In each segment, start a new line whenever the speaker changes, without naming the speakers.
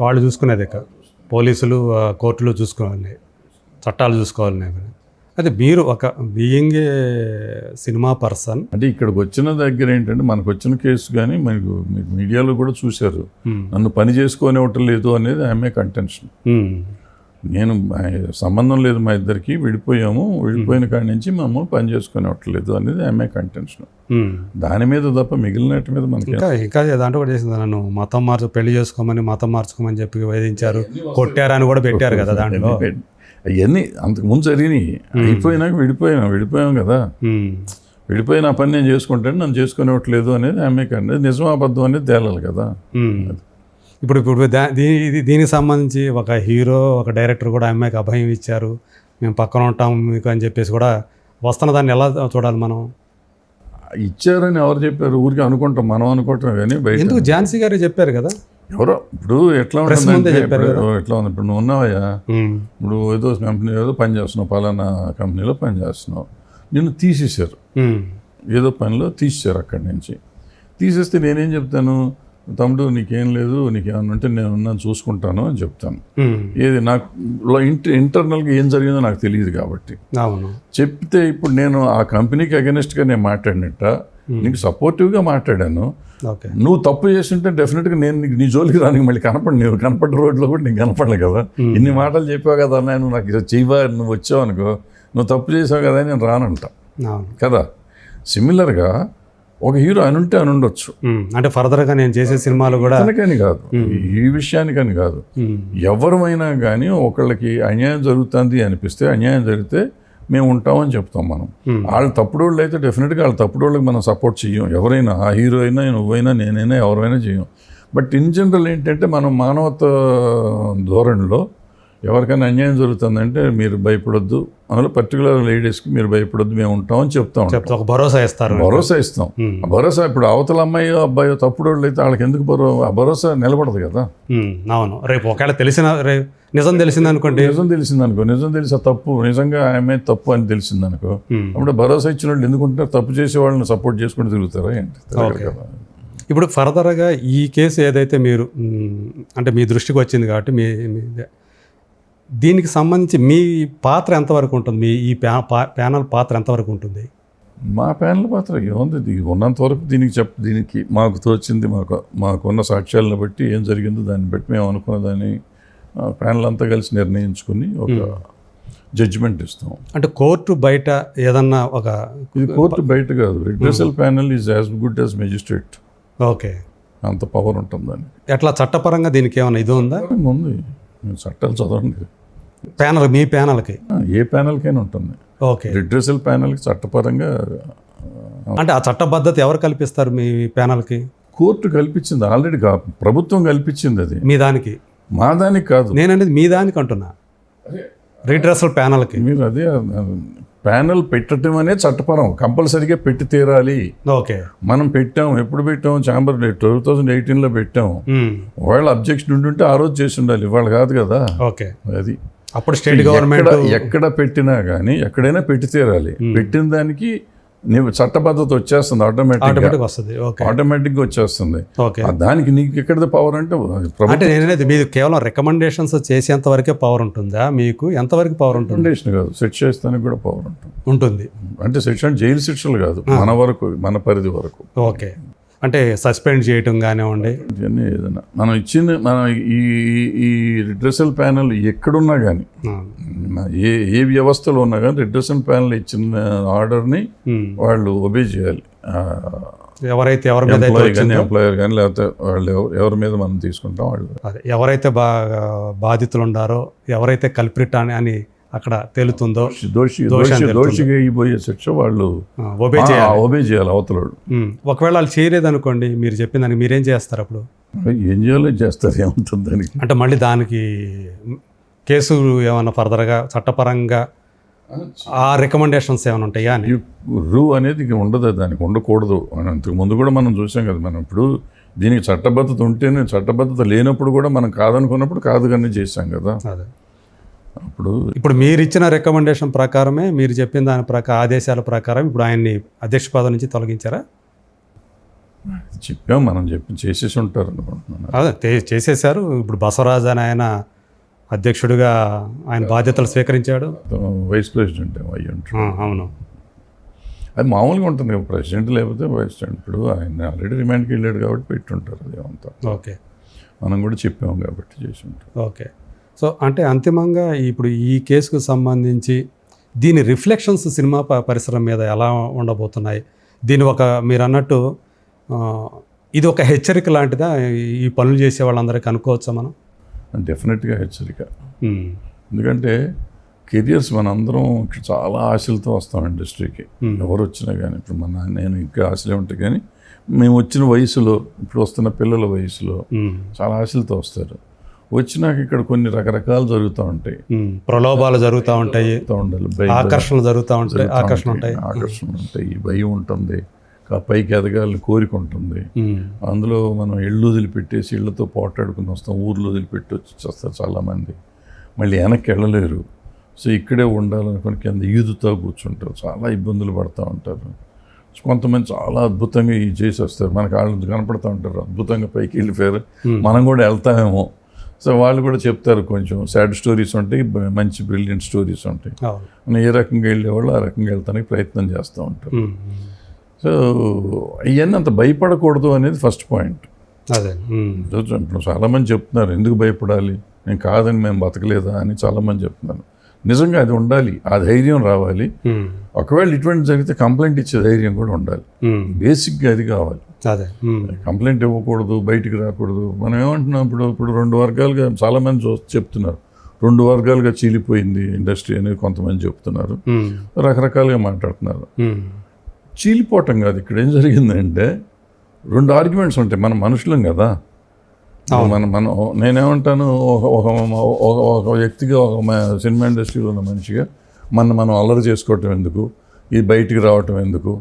వాళ్ళు చూసుకునేది ఇక. పోలీసులు కోర్టులు చూసుకోవాలి. చట్టాలు చూసుకోవాలి. అదే మీరు ఒక బీయింగ్ ఏ సినిమా పర్సన్
అంటే ఇక్కడికి వచ్చిన దగ్గర ఏంటంటే మనకు వచ్చిన కేసు కానీ మనకు మీకు మీడియాలో కూడా చూశారు. నన్ను పని చేసుకోనివ్వటం లేదు అనేది ఆమె కంటెన్షన్ నేను సంబంధం లేదు మా ఇద్దరికి విడిపోయాము. విడిపోయిన కాడి నుంచి మమ్మల్ని పని చేసుకునేవట్లేదు అనేది ఆమె కంటెన్షన్ దాని మీద తప్ప మిగిలిన వాటి మీద మనకి
ఇంకా ఇంకా దాంట్లో కూడా చేసింది నన్ను. మతం మార్చు పెళ్ళి చేసుకోమని మతం మార్చుకోమని చెప్పి వేధించారు. కొట్టారని కూడా పెట్టారు కదా దాంట్లో.
అవన్నీ అంతకు ముందు జరిగినాయి. అయిపోయినాక విడిపోయాం విడిపోయాం కదా.
ఉమ్.
విడిపోయి నా పని నేను చేసుకుంటాను నన్ను చేసుకునేవట్లేదు అనేది ఆమె కంటే నిజం అబద్ధం అనేది తేలాలి కదా.
ఇప్పుడు ఇప్పుడు దా- దీ- ఇది దీనికి సంబంధించి ఒక హీరో ఒక డైరెక్టర్ కూడా అమ్మాయికి అభయం ఇచ్చారు. మేము పక్కన ఉంటాం మీకు అని చెప్పేసి కూడా వస్తున్న దాన్ని ఎలా చూడాలి మనం?
ఇచ్చారని ఎవరు చెప్పారు? ఊరికి అనుకుంటాం మనం అనుకుంటాం కానీ బయట
ఎందుకు? ఝాన్సీ గారు చెప్పారు కదా?
ఎవరో ఇప్పుడు ఎట్లా ఇప్పుడు ఎట్లా ఉంది? ఇప్పుడు నువ్వు ఉన్నావయ్యా. ఇప్పుడు ఏదో కంపెనీ ఏదో పని చేస్తున్నావు పలానా కంపెనీలో పని చేస్తున్నావు. నిన్ను తీసేశారు. ఏదో పనిలో తీసేశారు అక్కడి నుంచి. తీసేస్తే నేనేం చెప్తాను? తమ్ముడు నీకేం లేదు నీకేమన్నా ఉంటే నేను ఉన్నాను చూసుకుంటాను అని చెప్తాను. ఏది నాకు లో ఇంట ఇంటర్నల్గా ఏం జరిగిందో నాకు తెలియదు కాబట్టి.
అవును.
చెప్తే ఇప్పుడు నేను ఆ కంపెనీకి అగెనిస్ట్గా నేను మాట్లాడినట్ట నీకు సపోర్టివ్గా మాట్లాడాను. నువ్వు తప్పు చేస్తుంటే డెఫినెట్గా నేను నీకు నీ జోలికి రానికి మళ్ళీ కనపడి నువ్వు కనపడ్డ రోడ్లో కూడా నీకు కనపడలే కదా. ఇన్ని మాటలు చెప్పావు కదా నేను నాకు ఇది చెయ్యవా నువ్వు వచ్చావు అనుకో నువ్వు తప్పు చేసావు కదా అని నేను రానంట. కదా? సిమిలర్గా ఒక హీరో అని ఉంటే అని ఉండొచ్చు.
అంటే ఫర్దర్గా నేను చేసే సినిమాలు కూడా
అతనికని కాదు. ఈ విషయానికని కాదు. ఎవరమైనా కానీ ఒకళ్ళకి అన్యాయం జరుగుతుంది అనిపిస్తే అన్యాయం జరిగితే మేము ఉంటామని చెప్తాం మనం. వాళ్ళు తప్పుడు వాళ్ళు అయితే డెఫినెట్గా వాళ్ళు తప్పుడు వాళ్ళకి మనం సపోర్ట్ చెయ్యం. ఎవరైనా ఆ హీరో అయినా నువ్వైనా నేనైనా ఎవరైనా చెయ్యం. బట్ ఇన్ జనరల్ ఏంటంటే మనం మానవత ధోరణిలో ఎవరికైనా అన్యాయం జరుగుతుందంటే మీరు భయపడొద్దు. అందులో పర్టికులర్ లేడీస్కి మీరు భయపడొద్దు మేము ఉంటామని చెప్తా
ఒక భరోసా ఇస్తారు.
భరోసా ఇస్తాం. ఆ భరోసా ఇప్పుడు అవతల అమ్మాయి అబ్బాయి తప్పుడు వాళ్ళు అయితే వాళ్ళకి ఎందుకు భరో ఆ భరోసా నిలబడదు కదా.
అవును. రేపు ఒకవేళ తెలిసిన నిజం తెలిసింది అనుకోండి.
నిజం తెలిసిందనుకో నిజం తెలిసే తప్పు నిజంగా ఆమె తప్పు అని తెలిసిందనుకో
Hmm.
అప్పుడు భరోసా ఇచ్చిన వాళ్ళు ఎందుకుంటారు తప్పు చేసే వాళ్ళని సపోర్ట్ చేసుకుంటూ తిరుగుతారా ఏంటి.
ఇప్పుడు ఫర్దర్గా ఈ కేసు ఏదైతే మీరు అంటే మీ దృష్టికి వచ్చింది కాబట్టి మీ- దీనికి సంబంధించి మీ పాత్ర ఎంతవరకు ఉంటుంది? మీ ఈ ప్యానల్ పాత్ర ఎంతవరకు ఉంటుంది?
మా ప్యానల్ పాత్ర ఏముంది? ఉన్నంత వరకు దీనికి చెప్ దీనికి మాకు తోచింది మాకు మాకున్న సాక్ష్యాలను బట్టి ఏం జరిగిందో దాన్ని బట్టి మేము అనుకున్న దాన్ని ప్యానల్ అంతా కలిసి నిర్ణయించుకుని ఒక జడ్జిమెంట్ ఇస్తాం.
అంటే కోర్టు బయట ఏదన్నా ఒక
ఇది కోర్టు బయట కాదు. Redressal panel is as good as magistrate.
Okay.
అంత పవర్ ఉంటుంది దానికి
ఎట్లా చట్టపరంగా దీనికి ఏమైనా ఇది ఉందా?
ఉంది. చట్టాలు చదవండి.
ప్యానల్ మీ ప్యానల్కి?
ఏ ప్యానల్కైనా ఉంటుంది.
ఓకే.
రిడ్రెసల్ ప్యానల్కి చట్టపరంగా
అంటే ఆ చట్టబద్ధత ఎవరు కల్పిస్తారు మీ ప్యానల్కి?
కోర్టు కల్పించింది ఆల్రెడీ ప్రభుత్వం కల్పించింది అది.
మీ దానికి?
మా దానికి కాదు.
నేననేది మీ దానికి అంటున్నా. రీడ్రెసల్ ప్యానల్కి.
మీరు అదే ప్యానల్ పెట్టడం అనేది చట్టపరం కంపల్సరీగా పెట్టి తీరాలి.
ఓకే.
మనం పెట్టాం ఎప్పుడు పెట్టాం ఛాంబర్ టూ థౌజండ్ ఎయిటీన్లో పెట్టాం. వాళ్ళ అబ్జెక్షన్ ఉంటుంటే ఆ రోజు చేసి ఉండాలి ఇవాళ కాదు కదా.
ఓకే.
అది.
అప్పుడు స్టేట్ గవర్నమెంట్
ఎక్కడ ఎక్కడ పెట్టినా కానీ ఎక్కడైనా పెట్టి తీరాలి. పెట్టిన దానికి నీవు చట్టబద్ధత వచ్చేస్తుంది
ఆటోమేటిక్ వస్తుంది. ఓకే
ఆటోమేటిక్గా వచ్చేస్తుంది. దానికి నీకు ఎక్కడిది పవర్ అంటే
అంటే నేననేది మీరు కేవలం రికమెండేషన్స్ చేసేంత వరకే పవర్ ఉంటుందా? మీకు ఎంతవరకు పవర్ ఉంటుంది?
రికమెండేషన్ కాదు. సెట్ చేస్తానికి కూడా పవర్ ఉంటుంది.
ఉంటుంది.
అంటే అంటే జైలు శిక్షలు కాదు. మన వరకు మన పరిధి వరకు.
ఓకే అంటే సస్పెండ్ చేయటం కానివ్వండి.
ఇవన్నీ ఏదైనా. మనం ఇచ్చిన మన ఈ ఈ రిడ్రెసల్ ప్యానల్ ఎక్కడున్నా కానీ ఏ ఏ వ్యవస్థలో ఉన్నా కానీ రిడ్రెసల్ ప్యానల్ ఇచ్చిన ఆర్డర్ని. వాళ్ళు ఒబే చేయాలి.
ఎవరైతే ఎవరి మీద
ఎంప్లాయర్ కానీ లేకపోతే వాళ్ళు ఎవ- ఎవరి మీద మనం తీసుకుంటాం వాళ్ళు.
ఎవరైతే బాగా బాధితులు ఉండారో ఎవరైతే కల్ప్రిట్ అని అని అక్కడ తేలుతుందో
దోషి
దోషి
దోషిగా అయిపోయే శిక్ష వాళ్ళు
ఒబే చేయాలి.
ఒబే చేయాలి అవతలాడు.
ఒకవేళ వాళ్ళు చేయలేదనుకోండి మీరు చెప్పిన దానికి మీరేం చేస్తారు అప్పుడు?
ఏం చేయాలో చేస్తారు ఏముంటుంది దానికి?
అంటే మళ్ళీ దానికి కేసు ఏమైనా ఫర్దర్గా చట్టపరంగా ఆ రికమెండేషన్స్ ఏమైనా ఉంటాయా అని?
రూ అనేది ఇక ఉండదు దానికి ఉండకూడదు. అని అంతకు ముందు కూడా మనం చూసాం కదా మనం ఇప్పుడు దీనికి చట్టబద్ధత ఉంటేనే చట్టబద్ధత లేనప్పుడు కూడా మనం కాదనుకున్నప్పుడు కాదు కానీ చేశాం కదా.
అదే.
అప్పుడు
ఇప్పుడు మీరు ఇచ్చిన రికమెండేషన్ ప్రకారమే మీరు చెప్పిన దాని ప్రకారం ఆదేశాల ప్రకారం ఇప్పుడు ఆయన్ని అధ్యక్ష పదవి నుంచి తొలగించారా?
చెప్పాం మనం చెప్పి చేసేసి ఉంటారు అనుకుంటున్నాను.
అదే చేసేశారు. ఇప్పుడు బసవరాజు అని ఆయన అధ్యక్షుడిగా ఆయన బాధ్యతలు స్వీకరించాడు.
వైస్ ప్రెసిడెంట్ అయ్యి ఉంటారు
ఆ, అవును.
అది మామూలుగా ఉంటుంది. ప్రెసిడెంట్ లేకపోతే వైస్ ప్రెసిడెంట్ ఇప్పుడు ఆయన ఆల్రెడీ రిమాండ్కి వెళ్ళాడు కాబట్టి పెట్టుంటారు అదేమంతా
ఓకే.
మనం కూడా చెప్పాము కాబట్టి చేసి ఉంటాం.
ఓకే. సో అంటే అంతిమంగా ఇప్పుడు ఈ కేసుకు సంబంధించి దీని రిఫ్లెక్షన్స్ సినిమా ప- పరిశ్రమ మీద ఎలా ఉండబోతున్నాయి? దీని ఒక మీరు అన్నట్టు ఇది ఒక హెచ్చరిక లాంటిదా? ఈ పనులు చేసే వాళ్ళందరికీ అనుకోవచ్చా మనం?
డెఫినెట్గా హెచ్చరిక. ఎందుకంటే కెరియర్స్ మనందరం చాలా ఆశలతో వస్తాం ఇండస్ట్రీకి. ఎవరు వచ్చినా కానీ ఇప్పుడు మన నేను ఇంకా ఆశలే ఉంటాయి కానీ మేము వచ్చిన వయసులో ఇప్పుడు వస్తున్న పిల్లల వయసులో చాలా ఆశలతో వస్తారు. వచ్చినాక ఇక్కడ కొన్ని రకరకాలు జరుగుతూ ఉంటాయి.
ప్రలోభాలు జరుగుతూ ఉంటాయి.
ఉండాలి
ఆకర్షణలు జరుగుతూ ఉంటాయి ఆకర్షణ ఉంటాయి.
ఆకర్షణ ఉంటాయి భయం ఉంటుంది పైకి ఎదగాలని కోరిక ఉంటుంది. అందులో మనం ఇళ్ళు వదిలిపెట్టేసి ఇళ్ళతో పోటాడుకుని వస్తాం ఊర్లో వదిలిపెట్టి వచ్చి వస్తారు చాలామంది. మళ్ళీ వెనక్కి వెళ్ళలేరు. సో ఇక్కడే ఉండాలనుకుని కింద ఈదుతో కూర్చుంటారు చాలా ఇబ్బందులు పడుతూ ఉంటారు. కొంతమంది చాలా అద్భుతంగా ఈ చేసి వస్తారు మనకు వాళ్ళు కనపడుతూ ఉంటారు అద్భుతంగా పైకి వెళ్ళిపోయారు. మనం కూడా వెళ్తామేమో. సో వాళ్ళు కూడా చెప్తారు కొంచెం సాడ్ స్టోరీస్ ఉంటాయి మంచి బ్రిలియంట్ స్టోరీస్ ఉంటాయి. మనం ఏ రకంగా వెళ్ళేవాళ్ళు ఆ రకంగా వెళ్తానికి ప్రయత్నం చేస్తూ ఉంటారు. సో ఇవన్నీ అంత భయపడకూడదు అనేది ఫస్ట్ పాయింట్.
అదే.
చాలామంది చెప్తున్నారు ఎందుకు భయపడాలి? నేను కాదని మేము బతకలేదా? అని చాలామంది చెప్తున్నారు. నిజంగా అది ఉండాలి ఆ ధైర్యం రావాలి. ఒకవేళ ఇటువంటి జరిగితే కంప్లైంట్ ఇచ్చే ధైర్యం కూడా ఉండాలి. బేసిక్గా అది కావాలి.
అదే.
కంప్లైంట్ ఇవ్వకూడదు బయటికి రాకూడదు. మనం ఏమంటున్నాం ఇప్పుడు ఇప్పుడు రెండు వర్గాలుగా చాలామంది చూ చెప్తున్నారు. రెండు వర్గాలుగా చీలిపోయింది ఇండస్ట్రీ అనేది కొంతమంది చెప్తున్నారు. రకరకాలుగా మాట్లాడుతున్నారు. చీలిపోవటం కాదు. ఇక్కడ ఏం జరిగిందంటే రెండు ఆర్గ్యుమెంట్స్ ఉంటాయి. మన మనుషులం కదా. మన మనం నేనేమంటాను ఒక ఒక వ్యక్తిగా ఒక సినిమా ఇండస్ట్రీలో ఉన్న మనిషిగా మన మనం అల్లరి చేసుకోవటం ఎందుకు? ఇది బయటికి రావటం ఎందుకు?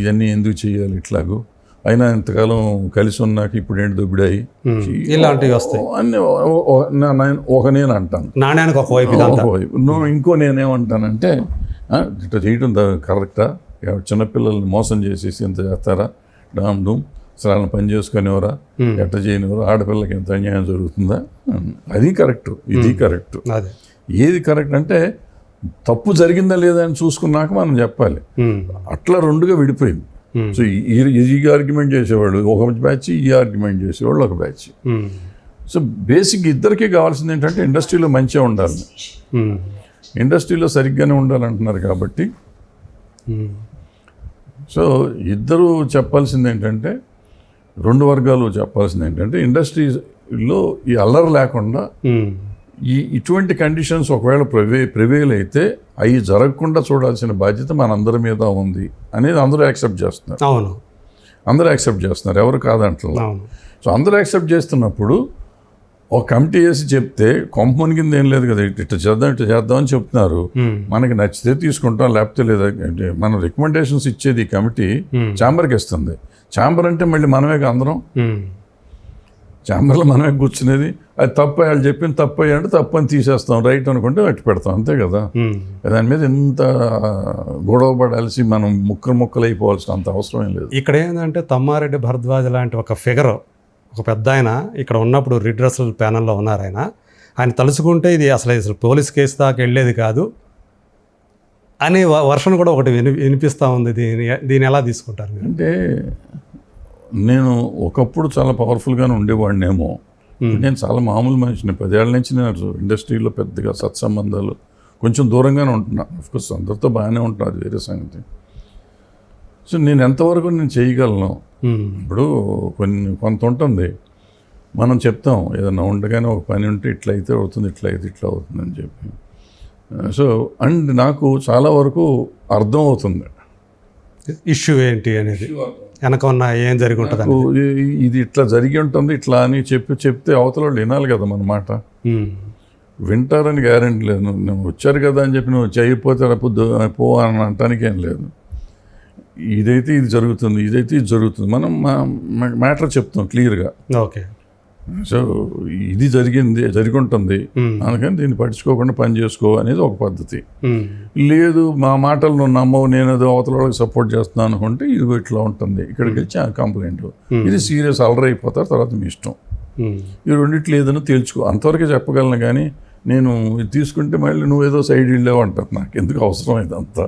ఇవన్నీ ఎందుకు చేయాలి ఇట్లాగూ? అయినా ఇంతకాలం కలిసి ఉన్నాక ఇప్పుడు ఏంటి దుబ్బిడాయి
ఇలాంటివి వస్తాయి.
అన్నీ ఒక నేను అంటాను.
నాణ్యానికి ఒకవైపు
నువ్వు ఇంకో నేనేమంటానంటే ఇట్లా చేయడం ద- కరెక్టా? చిన్నపిల్లల్ని మోసం చేసేసి ఇంత చేస్తారా? డామ్ డూమ్. అసలు పని చేసుకునేవరా. ఎట్ట చేయనివరా? ఆడపిల్లకి ఎంత అన్యాయం జరుగుతుందా? అది కరెక్ట్. ఇది కరెక్ట్. ఏది కరెక్ట్ అంటే తప్పు జరిగిందా లేదా అని చూసుకున్నాక మనం చెప్పాలి. అట్లా రెండుగా విడిపోయింది. సో ఈ- ఈ ఆర్గ్యుమెంట్ చేసేవాళ్ళు ఒక బ్యాచ్ ఈ ఆర్గ్యుమెంట్ చేసేవాళ్ళు ఒక బ్యాచ్ సో బేసిక్ ఇద్దరికీ కావాల్సింది ఏంటంటే ఇండస్ట్రీలో మంచిగా ఉండాలి.
ఉమ్,
ఇండస్ట్రీలో సరిగ్గానే ఉండాలంటున్నారు కాబట్టి. సో ఇద్దరు చెప్పాల్సింది ఏంటంటే రెండు వర్గాలు చెప్పాల్సింది ఏంటంటే ఇండస్ట్రీలో ఈ అల్లరి లేకుండా ఈ ఇటువంటి కండిషన్స్ ఒకవేళ ప్రవే ప్రివేల్ అయితే అవి జరగకుండా చూడాల్సిన బాధ్యత మనందరి మీద ఉంది అనేది అందరూ యాక్సెప్ట్ చేస్తున్నారు.
అవును.
అందరూ యాక్సెప్ట్ చేస్తున్నారు. ఎవరు కాదంటలా
అవును.
సో అందరూ యాక్సెప్ట్ చేస్తున్నప్పుడు ఒక కమిటీ వేసి చెప్తే కొంపని కింద ఏం లేదు కదా ఇట్లా చేద్దాం ఇట్లా చేద్దాం అని చెప్తున్నారు. మనకి నచ్చితే తీసుకుంటాం లేకపోతే లేదా. మన రికమెండేషన్స్ ఇచ్చేది ఈ కమిటీ. ఛాంబర్కి ఇస్తుంది. ఛాంబర్ అంటే మళ్ళీ మనమే అందరం. ఛాంబర్లో మనమే కూర్చునేది. అది తప్పు వాళ్ళు చెప్పింది తప్పు అంటే తప్పు అని తీసేస్తాం. రైట్ అనుకుంటే అట్టి పెడతాం. అంతే కదా? దాని మీద ఎంత గొడవ పడాల్సి మనం ముక్కలు ముక్కలు అయిపోవాల్సిన అంత అవసరం ఏం లేదు.
ఇక్కడ ఏంటంటే తమ్మారెడ్డి భరద్వాజ్ లాంటి ఒక ఫిగర్ ఒక పెద్ద ఆయన ఇక్కడ ఉన్నప్పుడు రిడ్రసల్ ప్యానల్లో ఉన్నారు ఆయన. ఆయన తలుచుకుంటే ఇది అసలు అసలు పోలీస్ కేసు దాకా వెళ్ళేది కాదు అనే వర్షన్ కూడా ఒకటి విని వినిపిస్తూ ఉంది దీని దీన్ని ఎలా తీసుకుంటారు
అంటే నేను ఒకప్పుడు చాలా పవర్ఫుల్గానే ఉండేవాడినేమో. నేను చాలా మామూలు మనిషిని. పదేళ్ళ నుంచి నేను ఇండస్ట్రీలో పెద్దగా సత్సంబంధాలు కొంచెం దూరంగానే ఉంటున్నాను అఫ్కోర్స్ అందరితో బాగానే ఉంటున్నాను అది వేరే సంగతి. సో నేను ఎంతవరకు నేను చేయగలను? ఇప్పుడు కొన్ని కొంత ఉంటుంది. మనం చెప్తాం ఏదైనా ఉండగానే ఒక పని ఉంటే ఇట్లా అయితే అవుతుంది ఇట్లా అయితే ఇట్లా అవుతుంది అని చెప్పి. సో అండ్ నాకు చాలా వరకు అర్థం అవుతుంది.
ఇష్యూ ఏంటి అనేది? వెనక ఉన్న ఏం జరిగి ఉంటుంది
ఇది ఇట్లా జరిగి ఉంటుంది ఇట్లా అని చెప్పి చెప్తే అవతల వాళ్ళు వినాలి కదా మన మాట. వింటారని గ్యారెంటీ లేదు. నువ్వు వచ్చారు కదా అని చెప్పి నువ్వు చేయకపోతే రేపు దో- పో అని అంటానికి ఏం లేదు. ఇదైతే ఇది జరుగుతుంది ఇదైతే ఇది జరుగుతుంది. మనం మ్యాటర్ చెప్తాం క్లియర్గా.
ఓకే.
సో ఇది జరిగింది జరిగి ఉంటుంది. అందుకని దీన్ని పట్టించుకోకుండా పని చేసుకో అనేది ఒక పద్ధతి. లేదు మా మాటలు నువ్వు నమ్మవు నేను ఏదో అవతల వాళ్ళకి సపోర్ట్ చేస్తున్నాను అనుకుంటే ఇది ఇట్లా ఉంటుంది. ఇక్కడికి వచ్చి ఆ కంప్లైంట్ ఇది సీరియస్ అలర్ అయిపోతారు తర్వాత మీ ఇష్టం. ఈ రెండిట్లు ఏదైనా తేల్చుకో. అంతవరకే చెప్పగలను కానీ నేను ఇది తీసుకుంటే మళ్ళీ నువ్వేదో సైడ్ వెళ్ళావు అంటారు నాకు. ఎందుకు అవసరం ఇదంతా